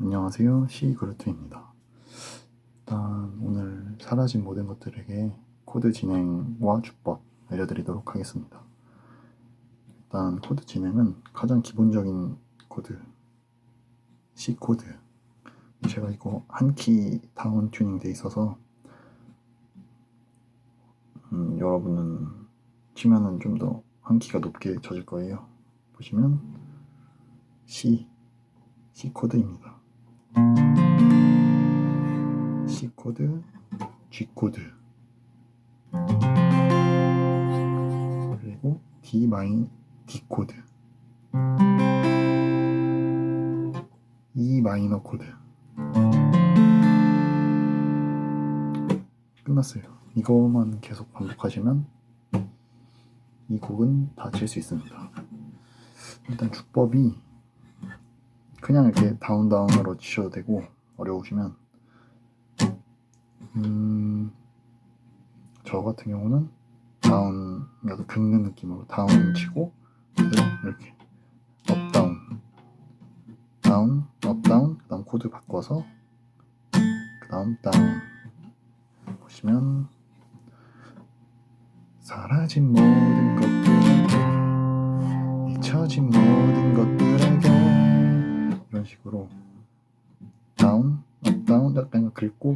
안녕하세요. 시그루트입니다. 일단 오늘 사라진 모든 것들에게 코드 진행과 주법 알려드리도록 하겠습니다. 일단 코드 진행은 가장 기본적인 코드 C 코드. 제가 이거 한 키 다운 튜닝 돼 있어서 음, 여러분은 치면은 좀 더 한 키가 높게 쳐질 거예요. 보시면 C C 코드입니다. 코드, G 코드, 그리고 D 마이 D 코드, E 마이너 코드. 끝났어요. 이거만 계속 반복하시면 이 곡은 다 칠 수 있습니다. 일단 주법이 그냥 이렇게 다운 다운으로 치셔도 되고 어려우시면 음, 저 같은 경우는 다운 약간 긁는 느낌으로 다운 치고 이렇게 업 다운 다운 업 다운 그다음 코드 바꿔서 그다음 다운 보시면 사라진 모든 것들에게 잊혀진 모든 것들에게 이런 식으로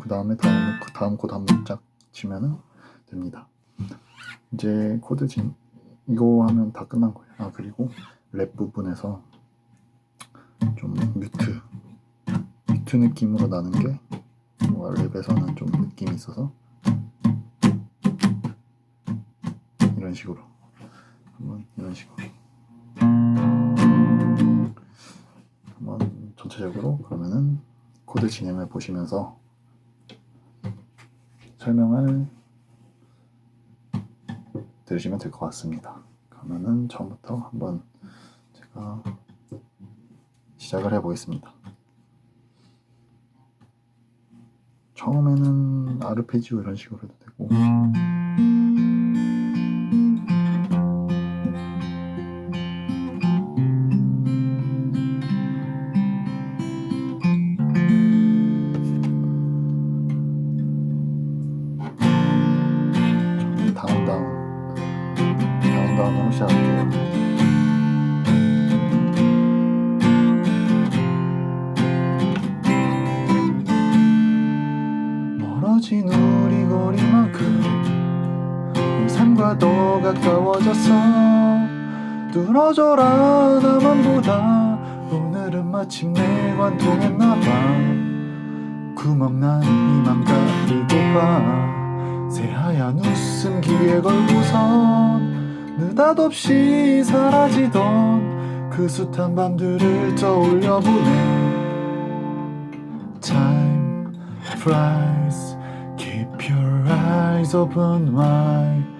그 다음에 다음 그 다음 코드 한번 쫙 치면은 됩니다. 이제 코드 진 이거 하면 다 끝난 거예요. 아 그리고 랩 부분에서 좀 뮤트 뮤트 느낌으로 나는 게 랩에서는 좀 느낌이 있어서 이런 식으로 한번 이런 식으로 한번 전체적으로 그러면은 코드 진행을 보시면서 설명을 들으시면 될 것 같습니다. 그러면은 처음부터 한번 제가 시작을 해보겠습니다. 처음에는 아르페지오 이런 식으로 해도 되고 과더 가까워졌어 뚫어져라 나만 보다. 오늘은 마침내 관통했나봐. 구멍 난 이맘 가리고 봐. 새하얀 웃음 귀에 걸고선 느닷없이 사라지던 그 숱한 밤들을 떠올려 보네. Time flies. Keep your eyes open wide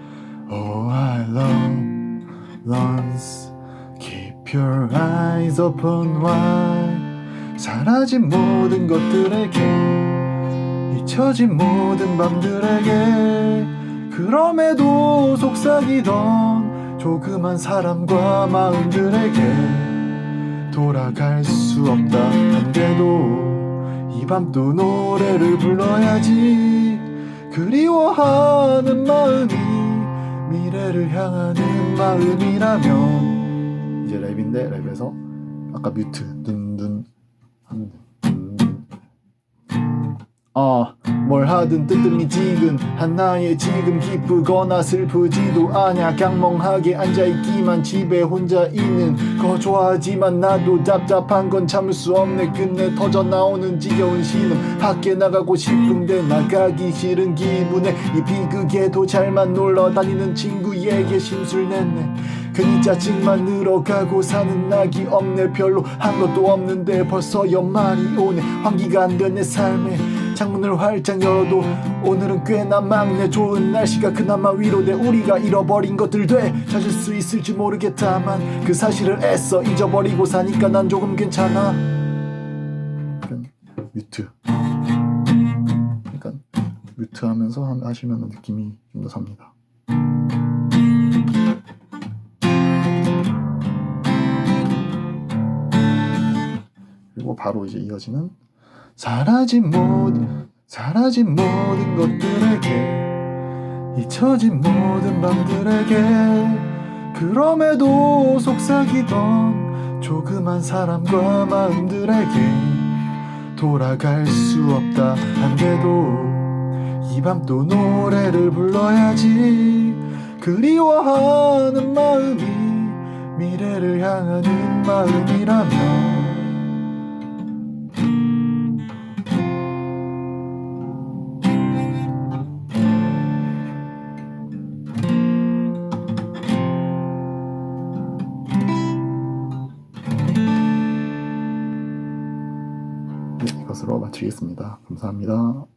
Love runs Keep your eyes open wide. 사라진 모든 것들에게 잊혀진 모든 밤들에게 그럼에도 속삭이던 조그만 사람과 마음들에게 돌아갈 수 없다. 한데도 이 밤 또 노래를 불러야지. 그리워하는 마음이 미래를 향하는 마음이라면 이제 랩인데 랩에서 아까 뮤트 둔 아, 뭘 하든 뜨뜻미지근 한 나의 지금 기쁘거나 슬프지도 않아. 강멍하게 앉아있기만 집에 혼자 있는 거 좋아하지만 나도 답답한 건 참을 수 없네. 끝내 터져나오는 지겨운 신음 밖에 나가고 싶은데 나가기 싫은 기분에 이 비극에도 잘만 놀러 다니는 친구에게 심술 냈네. 괜히 짜증만 늘어가고 사는 낙이 없네. 별로 한 것도 없는데 벌써 연말이 오네. 환기가 안 된 내 삶에 창문을 활짝 열어도 오늘은 꽤나 막내 좋은 날씨가 그나마 위로돼 우리가 잃어버린 것들 돼 찾을 수 있을지 모르겠다만 그 사실을 애써 잊어버리고 사니까 난 조금 괜찮아. 뮤트. 그러니까 뮤트 하면서 하시면 느낌이 좀 더 삽니다. 그리고 바로 이제 이어지는 사라진 모든 사라진 모든 것들에게 잊혀진 모든 밤들에게 그럼에도 속삭이던 조그만 사람과 마음들에게 돌아갈 수 없다 한데도 이 밤 또 노래를 불러야지. 그리워하는 마음이 미래를 향하는 마음이라면 이것으로 마치겠습니다. 감사합니다.